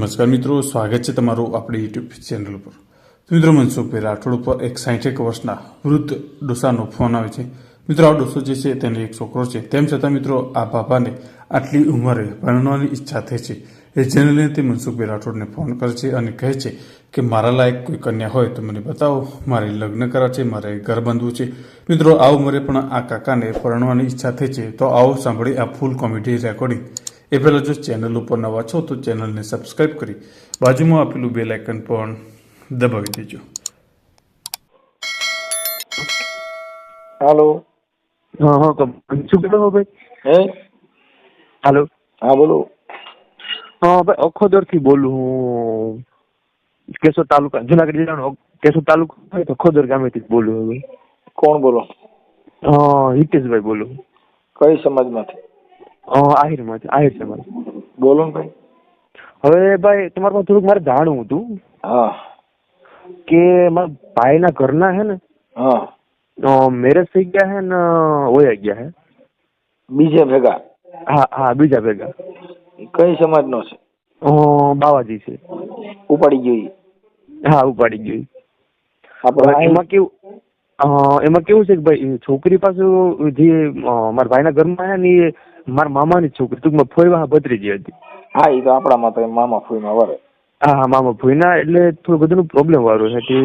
નમસ્કાર મિત્રો, સ્વાગત છે તમારું આપણી યુટ્યુબ ચેનલ પર મિત્રો મનસુખભાઈ રાઠોડ ઉપર એક સાઠેક વર્ષના વૃદ્ધ ડોસાનો ફોન આવે છે. મિત્રો, આ ડોસો જે છે, તેને એક છોકરો છે. તેમ છતાં મિત્રો, આ બાપાને આટલી ઉંમરે ભણવાની ઈચ્છા થઈ છે. એ જેને લઈને તે મનસુખભાઈ રાઠોડને ફોન કરે છે અને કહે છે કે મારા લાયક કોઈ કન્યા હોય તો મને બતાવો. મારે લગ્ન કરા છે, મારે ઘર બાંધવું છે. મિત્રો, આ ઉંમરે પણ આ કાકાને પરણવાની ઈચ્છા થઈ છે. તો આવો સાંભળી આ ફૂલ કોમેડી રેકોર્ડિંગ એ પહેલાં જો ચેનલ ઉપર નવા છો તો ચેનલને સબસ્ક્રાઇબ કરી બાજુમાં આપેલું બેલ આઇકન પણ દબાવી દેજો. હાલો. હા હા તો શું કરો ભાઈ? હે? હાલો. હા બોલો. હા ભાઈ અખોદરથી બોલું હું. કેશોદ તાલુકા જુનાગઢ જિલ્લાનો કેશોદ તાલુકો હોય તો ખોદર ગામેથી જ બોલું હવે કોણ બોલો? હા હિતેશભાઈ બોલું કઈ સમાજમાંથી? હા આહિરમાંથી આહિર સમાજ બોલો ને ભાઈ. હવે ભાઈ તમારે પાસે થોડુંક મારે જાણવું હતું હા. કે મારા ભાઈના ઘરના હે ને હા. મેરેજ થઈ ગયા હે ને ઓયા ગયા હે. બીજા ભેગા? હા હા બીજા ભેગા. કઈ સમાજનો છે? બાવાજી છે. ઉપાડી ગયો. હા ઉપાડી ગઈ આપણે એમાં કેવું એમાં કેવું છે કે ભાઈ છોકરી પાછું જે મારા ભાઈના ઘરમાં છે ને એ મારા મામાની છોકરી ટૂંકમાં ફોઈવા ભત્રીજી હતી. હા એ તો આપણામાં તો મામા ફૂઈમાં વરે. હા મામા ફોઈના એટલે થોડું બધું પ્રોબ્લેમ વાળું છે. કે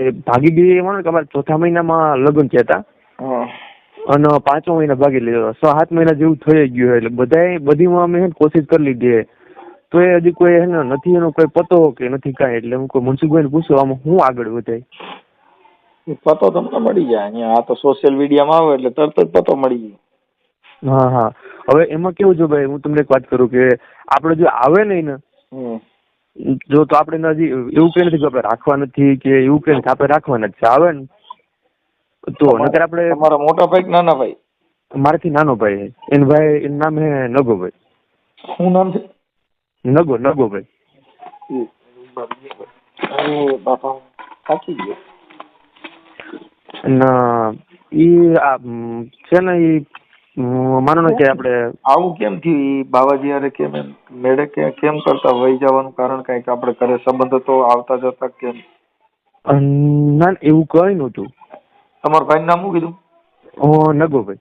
એ ભાગી ગઈ એમાં કે અમારે ચોથા મહિનામાં લગ્ન થયા હતા. અને પાંચો મહિના ભાગી લીધો. છ સાત મહિના જેવું થઈ ગયું એટલે બધાએ બધીમાં અમે કોશિશ કરી લીધી તો એ હજી કોઈ એને નથી એનો કોઈ પતો કે નથી કાંઈ. એટલે હું કોઈ મનસુખભાઈને પૂછું આમાં હું આગળ વધાય પતો તમને મળી જાય. અહીંયા આ તો સોશિયલ મીડિયામાં આવે એટલે તરત જ પતો મળી જાય. હા હા. હવે એમાં કેવું છે ભાઈ? હું તમને એક વાત કરું કે આપણે જો આવે નહીં ને જો તો આપણે હજી એવું કઈ નથી કે આપણે રાખવા નથી કે એવું કઈ નથી. આપણે રાખવાના જ છે આવે ને તો નકર આપણે મારો મોટો ભાઈ નાના ભાઈ? મારાથી નાનો ભાઈ. છે. ભાઈ એનું નામ હે નગોભાઈ શું નામ છે? નગો નગોભાઈ ભાઈ. બાપા થાકી ગયો અને ઈ છે ને ઈ ઉમ, માનો ને કે આપણે આવું કેમ થયું બાવાજી અરે કેમ એમ? મેળે કે કેમ કરતા વહી જવાનું કારણ કઈ કે આપણે ઘરે સંબંધ તો આવતા જતા કેમ? ના એવું કઈ નહોતું. તમારા ભાઈ નામ શું કીધું? ઓ નગોભાઈ.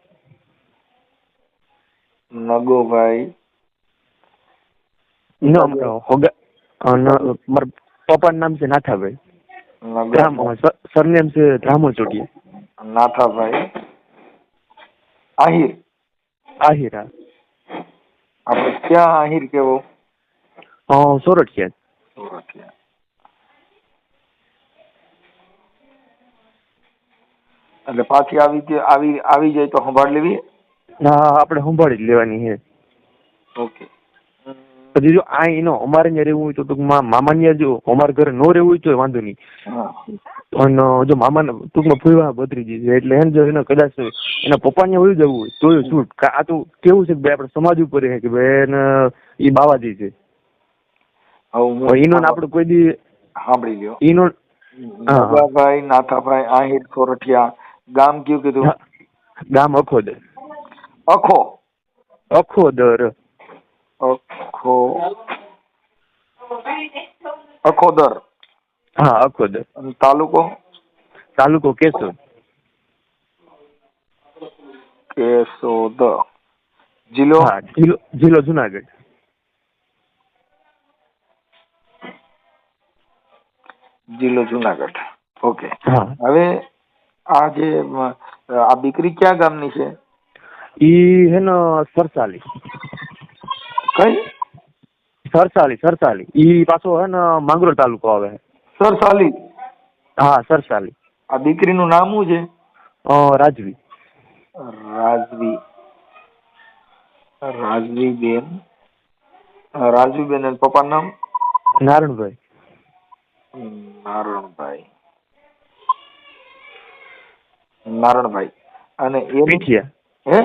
નગોભાઈ. ન હોગા મારા પપ્પાનું નામ છે નાથાભાઈ. સરનેમ છે રામો ચોટિયા નાથાભાઈ. આહિર. આહિરા. આપણે ક્યાં આહિર કેવો? અ, સોરઠિયા. સુરતિયા. એટલે પાછી આવી આવી આવી જાય તો સંભાળ લેવી? હા આપણે સંભાળી જ લેવાની છે. ઓકે. પછી જો આ એનો અમારે ત્યાં રહેવું હોય તો ટૂંકમાં મામા ત્યાં જો અમારા ઘરે નો રહેવું હોય તો વાંધો નહીં. અને જો મામાને ટૂંકમાં ફૂલવા બદરી જશે એટલે એમ જો એને કદાચ એના પપ્પા ત્યાં વયું જવું હોય તો શું? આ તો કેવું છે કે ભાઈ આપણે સમાજ ઉપર રહે કે ભાઈ એને એ બાવાજી છે. હવે હવે હું ઈનો ને આપણે કોઈ દી સાંભળી લ્યો. એનો ભાઈ નાથાભાઈ આહિર સોરઠિયા ગામ કયું કીધું? ગામ અખોદર. અખો. અખોદર. અખો અખોદર. હા અખોદર. અને તાલુકો? તાલુકો કેશોદ. કેશોદ. જિલ્લો? હા જિલ્લો જિલ્લો જુનાગઢ. જિલ્લો જુનાગઢ. ઓકે. હવે આ જે આ દીકરી ક્યાં ગામની છે? ઈ હે ને સરસાલી. કઈ? સરસાલી સરસાલી. ઈ પાછો હે ને માંગરોળ તાલુકો આવે. સરસાલી? હા સરસાલી. આ દીકરીનું નામ શું છે? રાજવી રાજવી. રાજવી. બેન રાજવી બેન અને પપ્પાનું નામ? નારણભાઈ. નારણભાઈ. નારણભાઈ. અને એ પીઠિયા. હે?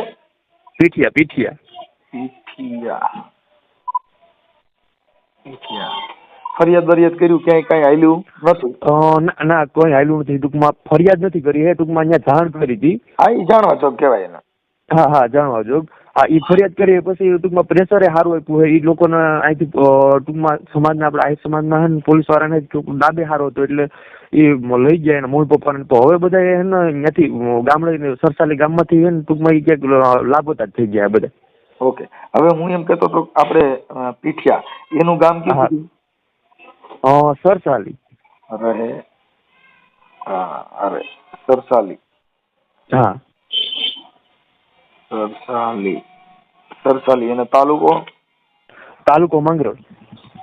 પીઠિયા પીઠિયા. પીઠિયા. ફરિયાદ બરિયાદ કર્યું ક્યાંય કઈ હાલ્યું નતું ના કોઈ હાયલું નથી. ટૂંકમાં ફરિયાદ નથી કરી હે ટૂંકમાં અહીંયા જાણ કરી હતી. હા એ જાણવા જોગ કહેવાય એને. હા હા જાણવા જોગ. હા એ ફરિયાદ કરીએ પછી ટૂંકમાં પ્રેશરે સારું આપ્યું હોય. એ લોકોને અહીંથી ટૂંકમાં સમાજના આપણે આ સમાજના પોલીસ વાળાને ટૂંક દાબે સારો હતો એટલે એ લઈ ગયા એના મમ્મી પપ્પાને. તો હવે બધા હે ને ત્યાંથી ગામડે સરસાલી ગામમાંથી ટૂંકમાં એ ક્યાંક લાભોતા જ થઈ ગયા બધા. ઓકે. હવે હું એમ કહેતો હતો આપણે પીઠિયા એનું ગામ. કીધું સરસાલી. રહે હા અરે સરસાલી. હા. સરસાલી. સરસાલી અને તાલુકો? તાલુકો માંગરોળ.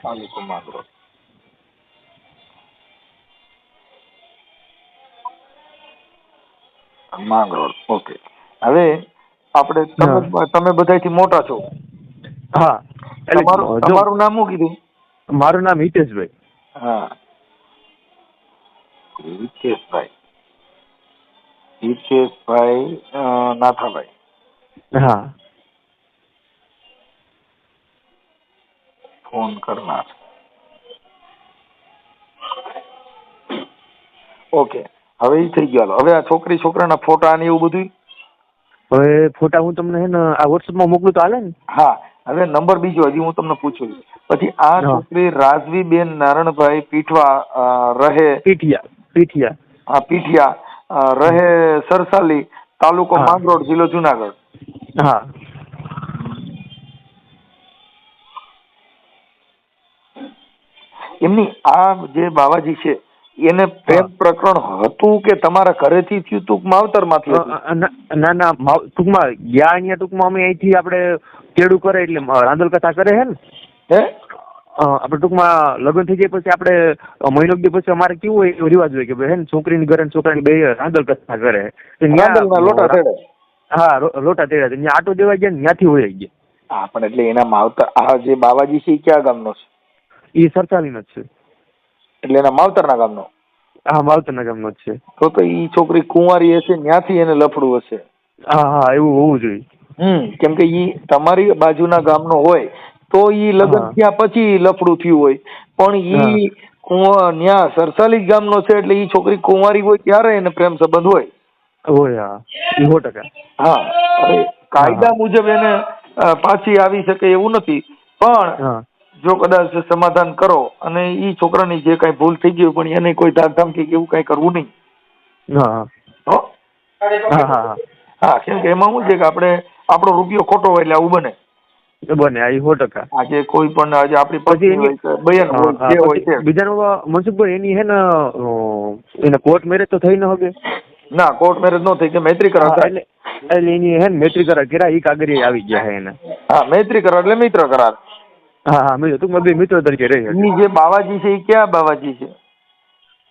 તાલુકો માંગરોળ. માંગરોળ ઓકે. હવે આપણે તમે તમે બધાયથી મોટા છો. હા. તમારું તમારું નામ શું કીધું? મારું નામ હિતેશભાઈ. હા. હિતેશભાઈ. હિતેશભાઈ નાથાભાઈ. હા. ફોન કરનાર. ઓકે. હવે એ થઈ ગયો. હવે આ છોકરી છોકરાના ફોટા ને એવું બધું હવે ફોટા હું તમને હે ને આ વોટ્સઅપમાં મોકલું તો હાલે ને હા હવે નંબર બીજો હજી હું તમને પૂછું. પછી આ. છોકરી રાજવીબેન નારણભાઈ પીઠવા રહે પીઠિયા પીઠિયા હા પીઠિયા રહે સરસાલી તાલુકો. માંગરોળ જિલ્લો જુનાગઢ હા એમની આ જે બાવાજી છે એને પ્રેમ પ્રકરણ હતું કે તમારા ઘરેથી થયું? તું માવતર અ, ના ના ટૂંકમાં ગયા અહીંયા ટૂંકમાં અમે અહીંથી આપણે કેડું કરે એટલે રાંદલ કથા કરે હે ને? હે? આપણે ટૂંકમાં લગ્ન થઈ જાય પછી આપણે મહિનો દી પછી અમારે કેવું હોય રિવાજ હોય કે ભાઈ હે ને છોકરીની ઘરે છોકરાની બે રાંદલ કથા કરે. લોટા તેડે? હા લોટા તેડે. ત્યાં આટો દેવા ગયા ને ત્યાંથી હોય ગયા. હા પણ એટલે એના માવતર આ જે બાવાજી છે એ ક્યાં ગામનો છે? એ સરસાલીનો જ છે. એટલે એના માવતરના ગામનો. હા માવતરના ગામનો જ છે. તો તો ઈ છોકરી કુંવારી હશે ત્યાંથી એને લફડું હશે. હા હા એવું હોવું જોઈએ. હમ કેમ કે ઈ તમારી બાજુના ગામનો હોય તો ઈ લગ્ન. થયા પછી લફડું થયું હોય. પણ ઈ ન્યા સરસાલી ગામનો છે એટલે ઈ છોકરી કુંવારી હોય ત્યારે એને પ્રેમ સંબંધ હોય. હોય સો ટકા. હા કાયદા મુજબ એને પાછી આવી શકે એવું નથી. પણ જો કદાચ સમાધાન કરો અને એ છોકરાની જે કઈ ભૂલ થઈ ગઈ પણ એને કોઈ ધાકધમકી કે એવું કઈ કરવું નહીં. હા હા. હા? હા હા કેમ કે એમાં શું છે કે આપણે આપણો રૂપિયો ખોટો હોય એટલે આવું બને. બને આ સો ટકા. આજે કોઈ પણ આજે આપણી પછી એની હા, જે હોય છે. બીજાનો મનસુખભાઈ એની હે ને એને કોર્ટ મેરેજ તો થઈ ન હવે ના કોર્ટ મેરેજ નો થઈ કે મૈત્રી કરાર એટલે એટલે એની હે ને મૈત્રી કરાર કર્યા ઈ કાગળિયા આવી ગયા હે એને. હા મૈત્રી કરાર એટલે મિત્ર કરાર. હા હા મેં ટૂંકમાં બે મિત્રો તરીકે રહી જે બાવાજી છે એ ક્યાં બાવાજી છે?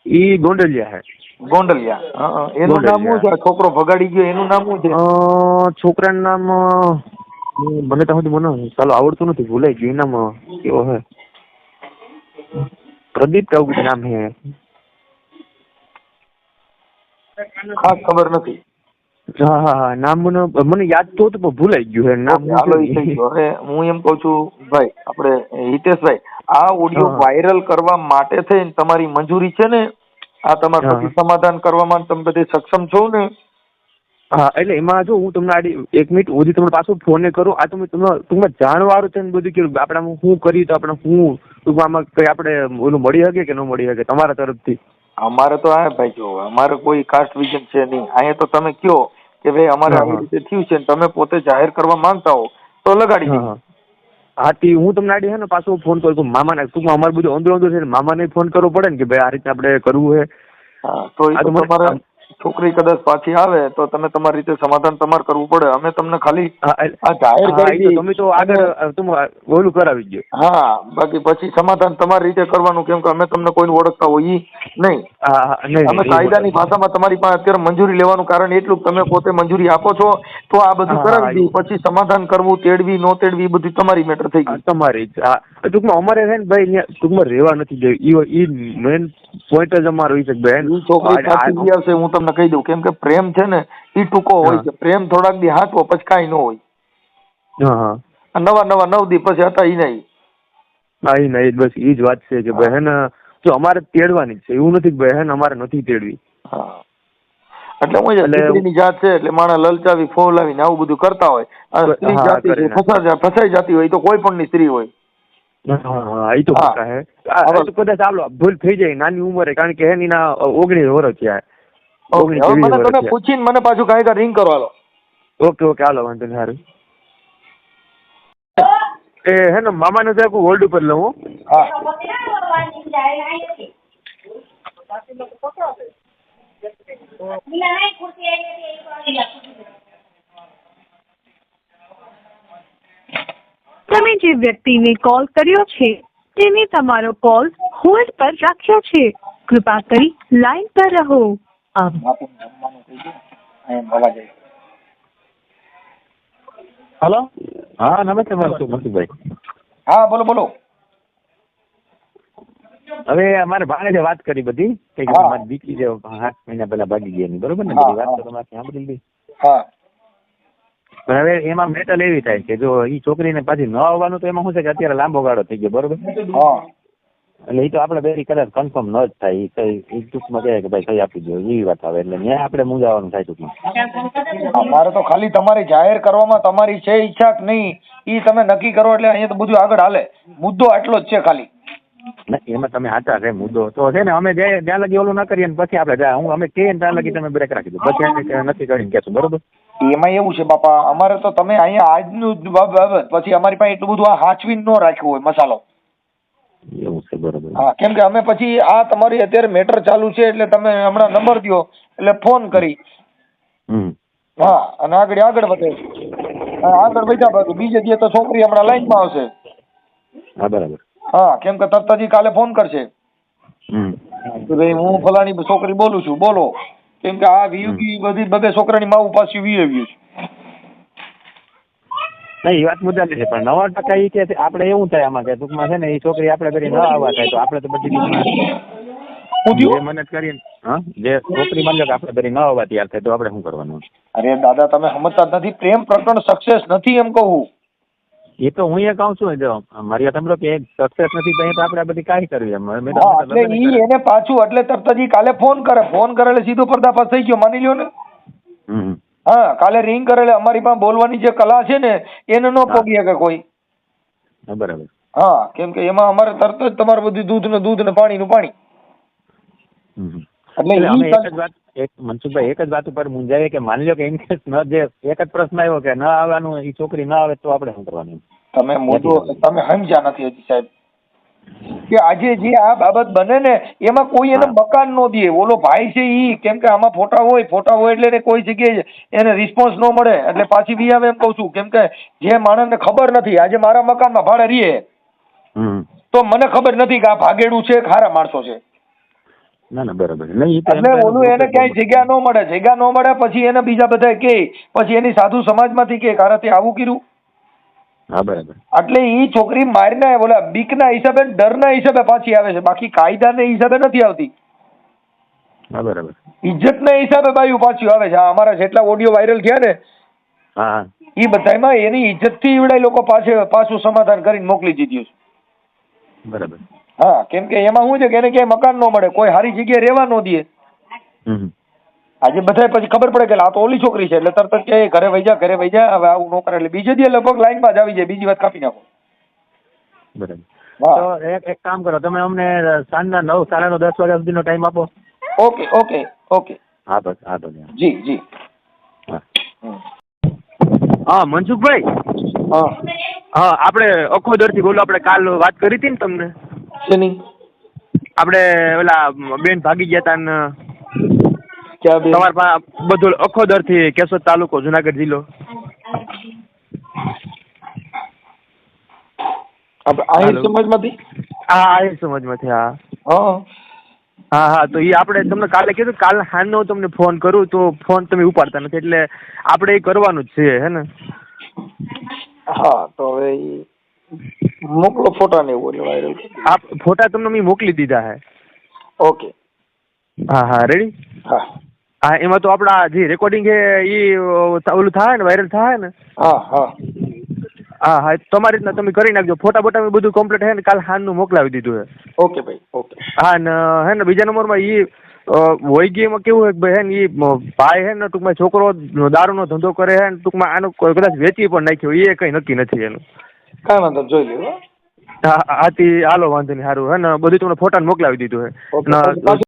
એ ગોંડલિયા હે. ગોંડલિયા. એનું નામ શું છે? છોકરો ભગાડી ગયો એનું નામ શું છે? છોકરાનું નામ મને તો સુધી મને ચાલો આવડતું નથી ભૂલાઈ ગયું નામ કેવો હે. પ્રદીપ કે નામ હે. ખાસ ખબર નથી. હા હા હા. નામ મને મને યાદ તો હતું પણ ભૂલાઈ ગયું હે નામ હાલો હવે હું એમ કહું છું ભાઈ આપણે હિતેશભાઈ આ ઓડિયો વાયરલ કરવા માટે થઈને તમારી મંજૂરી છે ને? આ તમારે બધું સમાધાન કરવામાં તમે બધે સક્ષમ છો ને? હા એટલે એમાં જો હું તમને આડી એક મિનિટ ઉધી તમને પાછો ફોન કરું. આ તમે તમે ટૂંકમાં જાણવાળું છે ને બધું કે આપણે શું કરીએ તો આપણે શું ટૂંકમાં આમાં કઈ આપણે ઓલું મળી શકે કે ન મળી શકે તમારા તરફથી? અમારે તો આ ભાઈ જો અમારે કોઈ કાસ્ટ વિઝન છે નહીં. અહીંયા તો તમે કયો કે ભાઈ અમારે આવી રીતે થયું છે તમે પોતે જાહેર કરવા માંગતા હો તો લગાડી હા દઈએ હા. હા હું તમને આડી હે ને પાછો ફોન કરું મામાને ટૂંકમાં અમારે બધું અંદરો અંદર છે ને મામાને ફોન કરવો પડે ને કે ભાઈ આ રીતે આપણે કરવું હે. તો તમારે છોકરી કદાચ પાછી આવે તો તમે તમારી રીતે સમાધાન તમારે કરવું પડે. અમે તમને ખાલી આ જાહેર કરી. તમે તો આગળ તમે ઓલું કરાવી દો હા બાકી પછી સમાધાન તમારી રીતે કરવાનું કેમ કે અમે તમને કોઈને ઓળખતા હોઈએ નહીં. અમે કાયદાની ભાષામાં તમારી પાસે અત્યારે મંજૂરી લેવાનું કારણ એટલું તમે પોતે મંજૂરી આપો છો તો આ બધું કરાવી દઉં. પછી સમાધાન કરવું તેડવી નો તેડવી બધું તમારી મેટર થઈ ગઈ. તમારી ટૂંકમાં અમારે છે ને ભાઈ ટૂંકમાં રહેવા નથી દેવું. ઈ મેન પોઈન્ટ જ અમારો છે બેન છોકરી આવશે હું તમને કહી દઉં કેમ કે પ્રેમ છે ને એ ટૂંકો હોય છે. પ્રેમ થોડાક દી હાચવો પછી કાંઈ ન હોય. નવા નવા નવ દી પછી હતા ઈ નહીં. હા ઈ નહીં બસ ઈ જ વાત છે કે હે. જો અમારે તેડવાની છે. એવું નથી કે ભાઈ હે ને અમારે નથી તેડવી. હા. એટલે હું દીકરીની જાત છે એટલે માણસ લલચાવી ફોલાવીને આવું બધું કરતા હોય. અને સ્ત્રી જાતિ ફસાઈ જતી હોય તો કોઈ પણ ની સ્ત્રી હોય. એ તો કદાચ ચાલો ભૂલ થઈ જાય નાની ઉંમરે કારણ કે એની ના ઓગણીસ વર્ષ થયા. ઓકે હવે મને તમે પૂછીને મને પાછું કાંઈ રિંગ કરો હાલો. ઓકે ઓકે હાલો વાંધો નહીં સારું એ હે ને મામાને સાહેબ હોલ્ડ ઉપર લઉં હો. હા. તમે જે વ્યક્તિને કોલ કર્યો છે તેને તમારો કોલ હોલ્ડ પર રાખ્યો છે. કૃપા કરી લાઈન પર રહો. બાપુને જમવાનું કહી દો અહીંયા અવાજ આવી હલો? હા નમસ્તે મનસુખભાઈ હા બોલો બોલો. હવે અમારે ભાણેજે વાત કરી બધી કે. મારી દીકરી જે આઠ મહિના પહેલા ભાગી ગઈ એની બરોબર ને? બધી વાત તો તમારે સાંભળી લીધી. હા. પણ હવે એમાં મેટલ એવી થાય કે જો ઈ છોકરીને પાછી ન આવવાનું તો એમાં શું છે કે અત્યારે લાંબો ગાળો થઈ ગયો બરોબર? હા. એટલે એ તો આપણે બેરી કદાચ કન્ફર્મ ન જ થાય. એ કઈ ટૂંકમાં કહે કે ભાઈ કઈ આપી દો એવી વાત આવે. એટલે ત્યાં આપણે મૂંઝાવાનું થાય ટૂંકમાં. અમારે તો ખાલી તમારી જાહેર કરવામાં તમારી છે ઈચ્છા કે નહીં ઈ તમે નક્કી કરો એટલે અહીંયા તો બધું આગળ હાલે. મુદ્દો આટલો જ છે ખાલી. એમાં તમે સાચા છે મુદ્દો તો છે ને અમે જાય જ્યાં લગી ઓલું ના કરીએ પછી આપણે જાય હું અમે કહીએ ને ત્યાં લગી તમે બ્રેક રાખી દો. પછી નથી કરીને કહેશું બરોબર? એમાં એવું છે બાપા અમારે તો તમે અહીંયા આજનું બાબત પછી અમારી પાસે એટલું બધું આ હાચવીને ન રાખ્યું હોય મસાલો. એવું છે બરોબર. હા કેમ કે અમે પછી આ તમારી અત્યારે મેટર ચાલુ છે એટલે તમે હમણાં નંબર દો એટલે ફોન કરી. હા અને આગળ આગળ વધે. આગળ વધ્યા બાજુ. બીજે દિવસે તો છોકરી હમણાં લાઈનમાં આવશે. હા બરાબર. હા કેમ કે તરત જ કાલે ફોન કરશે. કે ભાઈ હું ફલાણી છોકરી બોલું છું. બોલો. કેમ કે આ વીયુકી બધી બધે છોકરાની માવું પાછી વી આવ્યું છે. નહીં એ વાત મુદ્દાની છે પણ નવા ટકા ઈ કે આપણે એવું થાય આમાં કે ટૂંકમાં છે ને એ છોકરી આપણે કરી ન આવવા થાય તો આપણે તો બધી જે મહેનત કરીએ હા જે છોકરી માની લો કે આપણે કરી ન આવવા તૈયાર થાય તો આપણે શું કરવાનું? અરે દાદા તમે સમજતા નથી પ્રેમ પ્રકરણ સક્સેસ નથી એમ કહું એ તો હું એ કહું છું જો મારી તમે કે સક્સેસ નથી તો તો આપણે બધી કાંઈ કરવી એમ. એટલે ઈ એને પાછું એટલે તરત જ કાલે ફોન કરે ફોન કરે એટલે સીધો પર્દાફાશ થઈ ગયો માની લ્યો ને. હમ. હા કાલે રિંગ કરેલે અમારી પાસે બોલવાની જે કલા છે ને એને ન પોગી શકે કોઈ. બરાબર. હા કેમ કે એમાં અમારે તરત જ તમારે બધું દૂધ ને દૂધ ને પાણી. નું પાણી. એટલે એક મનસુખભાઈ એક જ વાત ઉપર મુંજાવી કે માની લો કે ઇન કેસ ન જે એક જ પ્રશ્ન આવ્યો કે ન આવવાનું એ છોકરી ન આવે તો આપણે શું કરવાનું? તમે મોટું તમે સમજ્યા નથી હજી સાહેબ. કે આજે જે આ બાબત બને ને એમાં કોઈ એને મકાન નો દે. ઓલો ભાઈ છે ઈ કેમ કે આમાં ફોટા હોય ફોટા હોય એટલે એને કોઈ જગ્યાએ એને રિસ્પોન્સ ન મળે. એટલે પાછી બી આવે એમ કહું છું. કેમ કે જે માણસને ખબર નથી આજે મારા મકાનમાં ભાડે રહીએ તો મને ખબર નથી કે આ ભાગેડું છે ખારા માણસો છે. ના ના બરાબર. એટલે ઓલું એને ક્યાંય જગ્યા ન મળે. જગ્યા ન મળે પછી એને બીજા બધા કે પછી એની સાધુ સમાજમાંથી કે કારાથી આવું કર્યું. હા બરાબર. એટલે ઈ છોકરી મારના ઓલા બીકના હિસાબે ડરના હિસાબે પાછી આવે છે. બાકી કાયદાના હિસાબે નથી આવતી. હા બરાબર. ઇજ્જતના હિસાબે બાયું પાછી આવે છે. આ અમારા જેટલા ઓડિયો વાયરલ થયા ને હા ઈ બધામાં એની ઇજ્જતથી ઈવડાય લોકો પાછે પાછું સમાધાન કરીને મોકલી દીધું છે. બરાબર. હા કેમ કે એમાં શું છે કે એને ક્યાંય મકાન ન મળે. કોઈ સારી જગ્યાએ રહેવા ન દે. હમ. આજે બધાય પછી ખબર પડે કે આ તો ઓલી છોકરી છે એટલે તરત જ કે ઘરે વહી જા ઘરે વહી જા હવે આવું ન કરે. એટલે બીજે દી લગભગ લાઈનમાં જ આવી જાય બીજી વાત કાપી નાખો. બરાબર. તો એક એક કામ કરો તમે અમને સાંજના નવ સાડા નવ દસ વાગ્યા સુધીનો ટાઈમ આપો. Okay okay okay. હા બસ હા તો જી જી. હા. મનસુખભાઈ? હા. હા આપણે અખોદરથી બોલો આપણે કાલ વાત કરી હતી ને તમને? શેની? આપણે ઓલા બેન ભાગી ગયા હતા ને તમારા પાસે બધું અખોદરથી કેશોદ તાલુકો જુનાગઢ જિલ્લો. આહિર સમાજમાંથી? હા આહીર સમજમાંથી હા. હા. હા હા તો એ આપણે તમને કાલે કીધું કાલે હાનો તમને ફોન કરું તો ફોન તમે ઉપાડતા નથી એટલે આપણે એ કરવાનું જ છે હે ને? હા તો હવે મોકલો ફોટા ને એવું વાયરલ આપ ફોટા તમને મેં મોકલી દીધા હે. ઓકે. હા હા રેડી હા. હા એમાં તો આપણા જે રેકોર્ડિંગ છે એ ઓલું થાય ને વાયરલ થાય ને? હા હા. હા હા તમારી રીતના તમે કરી નાખજો. ફોટા બોટા મેં બધું કમ્પ્લીટ હે ને કાલ સાંજનું મોકલાવી દીધું હે. ઓકે ભાઈ ઓકે. હા ને હે ને બીજા નંબરમાં એ એમાં કેવું હોય કે ભાઈ હે ને ઈ ભાઈ હે ને ટૂંકમાં છોકરો દારૂનો ધંધો કરે હે ને ટૂંકમાં આનું કોઈ કદાચ વેચી પણ નાખ્યો એ કઈ નક્કી નથી એનું. કાંઈ વાંધો જોઈ લ્યો. હા આથી હાલો વાંધો નહીં સારું હે ને બધું તમને ફોટા મોકલાવી દીધું હે.